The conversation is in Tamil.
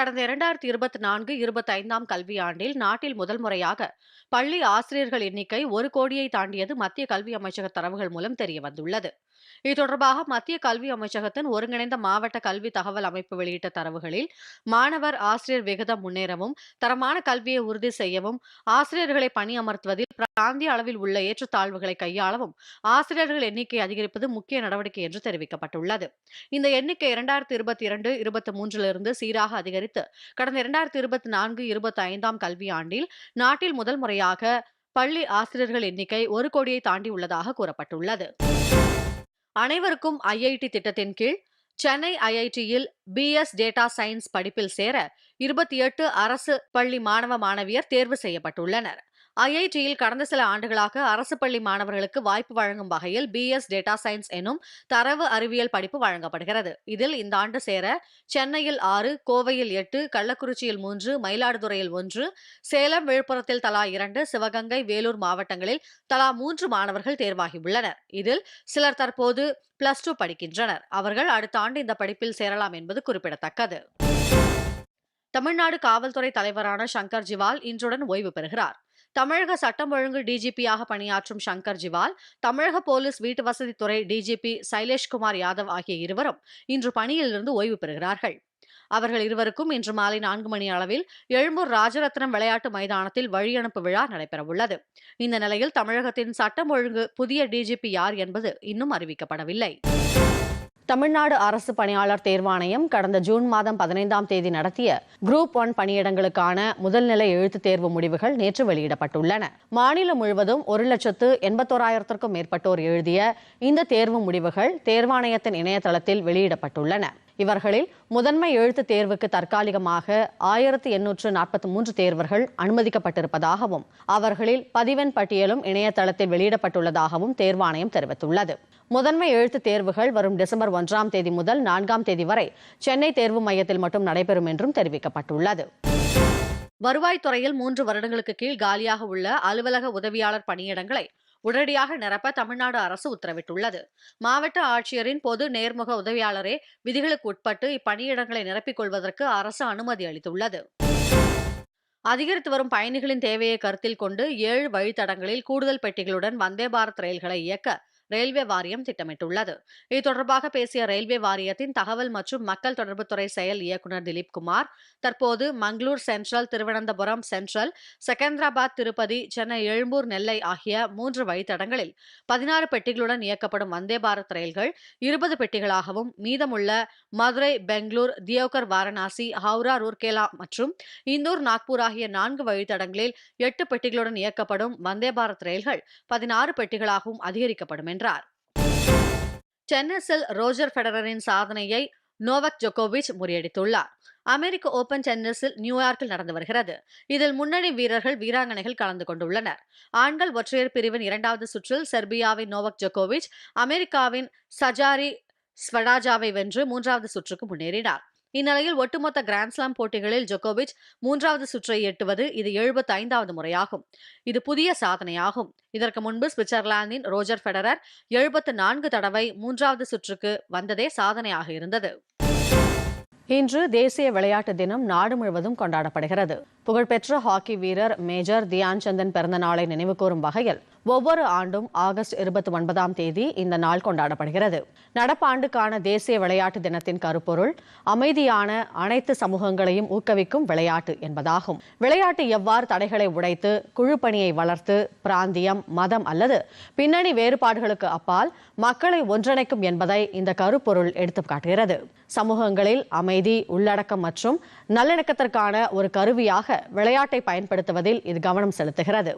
கடந்த இரண்டாயிரத்தி இருபத்தி நான்கு இருபத்தி ஐந்தாம் கல்வியாண்டில் நாட்டில் முதல் முறையாக பள்ளி ஆசிரியர்கள் எண்ணிக்கை ஒரு கோடியை தாண்டியது மத்திய கல்வி அமைச்சக தரவுகள் மூலம் தெரியவந்துள்ளது. இது தொடர்பாக மத்திய கல்வி அமைச்சகத்தின் ஒருங்கிணைந்த மாவட்ட கல்வி தகவல் அமைப்பு வெளியிட்ட தரவுகளில் மாணவர் ஆசிரியர் விகிதம் முன்னேறவும் தரமான கல்வியை உறுதி செய்யவும் ஆசிரியர்களை பணியமர்த்துவதில் பிராந்திய அளவில் உள்ள ஏற்றத்தாழ்வுகளை கையாளவும் ஆசிரியர்கள் எண்ணிக்கை அதிகரிப்பது முக்கிய நடவடிக்கை என்று தெரிவிக்கப்பட்டுள்ளது. இந்த எண்ணிக்கை இரண்டாயிரத்தி இருபத்தி இரண்டு இருபத்தி மூன்றிலிருந்து சீராக அதிகரித்து கடந்த இரண்டாயிரத்தி இருபத்தி நான்கு இருபத்தி ஐந்தாம் கல்வியாண்டில் நாட்டில் முதல் முறையாக பள்ளி ஆசிரியர்கள் எண்ணிக்கை ஒரு கோடியை தாண்டி உள்ளதாக கூறப்பட்டுள்ளது. அனைவருக்கும் ஐஐடி திட்டத்தின் கீழ் சென்னை ஐஐடியில் பிஎஸ் டேட்டா சயின்ஸ் படிப்பில் சேர இருபத்தி எட்டு அரசு பள்ளி மாணவ மாணவியர் தேர்வு செய்யப்பட்டுள்ளனர். ஐஐடியில் கடந்த சில ஆண்டுகளாக அரசு பள்ளி மாணவர்களுக்கு வாய்ப்பு வழங்கும் வகையில் பிஎஸ் டேட்டா சயின்ஸ் எனும் தரவு அறிவியல் படிப்பு வழங்கப்படுகிறது. இதில் இந்த ஆண்டு சேர சென்னையில் ஆறு கோவையில் எட்டு கள்ளக்குறிச்சியில் மூன்று மயிலாடுதுறையில் ஒன்று சேலம் விழுப்புரத்தில் தலா இரண்டு சிவகங்கை வேலூர் மாவட்டங்களில் தலா மூன்று மாணவர்கள் தேர்வாகியுள்ளனர். இதில் சிலர் தற்போது பிளஸ் டூ படிக்கின்றனர். அவர்கள் அடுத்த ஆண்டு இந்த படிப்பில் சேரலாம் என்பது குறிப்பிடத்தக்கது. தமிழ்நாடு காவல்துறை தலைவரான சங்கர் ஜிவால் இன்றுடன் ஓய்வு பெறுகிறார். தமிழக சட்டம் ஒழுங்கு டிஜிபியாக பணியாற்றும் சங்கர் ஜிவால் தமிழக போலீஸ் வீட்டு வசதித்துறை டிஜிபி சைலேஷ்குமார் யாதவ் ஆகிய இருவரும் இன்று பணியிலிருந்து ஓய்வு பெறுகிறார்கள். அவர்கள் இருவருக்கும் இன்று மாலை நான்கு மணி அளவில் எழும்பூர் ராஜரத்னம் விளையாட்டு மைதானத்தில் வழியனுப்பு விழா நடைபெறவுள்ளது. இந்த நிலையில் தமிழகத்தின் சட்டம் ஒழுங்கு புதிய டிஜிபி யார் என்பது இன்னும் அறிவிக்கப்படவில்லை. தமிழ்நாடு அரசு பணியாளர் தேர்வாணையம் கடந்த ஜூன் மாதம் பதினைந்தாம் தேதி நடத்திய குரூப் ஒன் பணியிடங்களுக்கான முதல்நிலை எழுத்துத் தேர்வு முடிவுகள் நேற்று வெளியிடப்பட்டுள்ளன. மாநிலம் முழுவதும் ஒரு லட்சத்து எண்பத்தோராயிரத்திற்கும் மேற்பட்டோர் எழுதிய இந்த தேர்வு முடிவுகள் தேர்வாணையத்தின் இணையதளத்தில் வெளியிடப்பட்டுள்ளன. இவர்களில் முதன்மை எழுத்துத் தேர்வுக்கு தற்காலிகமாக ஆயிரத்து எண்ணூற்று நாற்பத்தி மூன்று தேர்வர்கள் அனுமதிக்கப்பட்டிருப்பதாகவும் அவர்களில் பதிவெண் பட்டியலும் இணையதளத்தில் வெளியிடப்பட்டுள்ளதாகவும் தேர்வாணையம் தெரிவித்துள்ளது. முதன்மை எழுத்துத் தேர்வுகள் வரும் டிசம்பர் ஒன்றாம் தேதி முதல் நான்காம் தேதி வரை சென்னை தேர்வு மையத்தில் மட்டும் நடைபெறும் என்றும் தெரிவிக்கப்பட்டுள்ளது. வருவாய்த்துறையில் மூன்று வருடங்களுக்கு கீழ் காலியாக உள்ள அலுவலக உதவியாளர் பணியிடங்களை உடனடியாக நிரப்ப தமிழ்நாடு அரசு உத்தரவிட்டுள்ளது. மாவட்ட ஆட்சியரின் பொது நேர்முக உதவியாளரே விதிகளுக்கு உட்பட்டு இப்பணியிடங்களை நிரப்பிக் கொள்வதற்கு அரசு அனுமதி அளித்துள்ளது. அதிகரித்து வரும் பயணிகளின் தேவையை கருத்தில் கொண்டு ஏழு வழித்தடங்களில் கூடுதல் பெட்டிகளுடன் வந்தே பாரத் ரயில்களை இயக்க ரயில்வே வாரியம் திட்டமிட்டுள்ளது. இது தொடர்பாக பேசிய ரயில்வே வாரியத்தின் தகவல் மற்றும் மக்கள் தொடர்புத்துறை செயல் இயக்குநர் திலீப் குமார் தற்போது மங்களூர் சென்ட்ரல் திருவனந்தபுரம் சென்ட்ரல் செகந்திராபாத் திருப்பதி சென்னை எழும்பூர் நெல்லை ஆகிய மூன்று வழித்தடங்களில் பதினாறு பெட்டிகளுடன் இயக்கப்படும் வந்தே பாரத் ரயில்கள் இருபது பெட்டிகளாகவும் மீதமுள்ள மதுரை பெங்களூர் தியோகர் வாரணாசி ஹவுரா ரூர்கேலா மற்றும் இந்தூர் நாக்பூர் ஆகிய நான்கு வழித்தடங்களில் எட்டு பெட்டிகளுடன் இயக்கப்படும் வந்தே பாரத் ரயில்கள் பதினாறு பெட்டிகளாகவும் அதிகரிக்கப்படும் வென்றார் டென்னிஸில் ரோஜர் ஃபெடரரின் சாதனையை நோவக் ஜோகோவிச் முறியடித்துள்ளார். அமெரிக்க ஓபன் டென்னிஸில் நியூயார்க்கில் நடந்து வருகிறது. இதில் முன்னணி வீரர்கள் வீராங்கனைகள் கலந்து கொண்டுள்ளனர். ஆண்கள் ஒற்றையர் பிரிவின் இரண்டாவது சுற்றில் செர்பியாவின் நோவக் ஜோகோவிச் அமெரிக்காவின் சஜாரி ஸ்வடாஜாவை வென்று மூன்றாவது சுற்றுக்கு முன்னேறினார். இந்நிலையில் ஒட்டுமொத்த கிராண்ட்ஸ்லாம் போட்டிகளில் ஜோகோவிச் மூன்றாவது சுற்றை எட்டுவது இது எழுபத்தி ஐந்தாவது முறையாகும். இது புதிய சாதனையாகும். இதற்கு முன்பு சுவிட்சர்லாந்தின் ரோஜர் ஃபெடரர் எழுபத்து நான்கு தடவை மூன்றாவது சுற்றுக்கு வந்ததே சாதனையாக இருந்தது. இன்று தேசிய விளையாட்டு தினம் நாடு முழுவதும் கொண்டாடப்படுகிறது. புகழ்பெற்ற ஹாக்கி வீரர் மேஜர் தியான் சந்தன் பிறந்த நாளை நினைவுகூரும் வகையில் ஒவ்வொரு ஆண்டும் ஆகஸ்ட் இருபத்தி ஒன்பதாம் தேதி இந்த நாள் கொண்டாடப்படுகிறது. நடப்பாண்டுக்கான தேசிய விளையாட்டு தினத்தின் கருப்பொருள் அமைதியான அனைத்து சமூகங்களையும் ஊக்குவிக்கும் விளையாட்டு என்பதாகும். விளையாட்டு எவ்வாறு தடைகளை உடைத்து குழுப்பணியை வளர்த்து பிராந்தியம் மதம் அல்லது பின்னணி வேறுபாடுகளுக்கு அப்பால் மக்களை ஒன்றிணைக்கும் என்பதை இந்த கருப்பொருள் எடுத்து காட்டுகிறது. சமூகங்களில் அமைதி உள்ளடக்கம் மற்றும் நல்லிணக்கத்திற்கான ஒரு கருவியாக விளையாட்டை பயன்படுத்துவதில் இது கவனம் செலுத்துகிறது.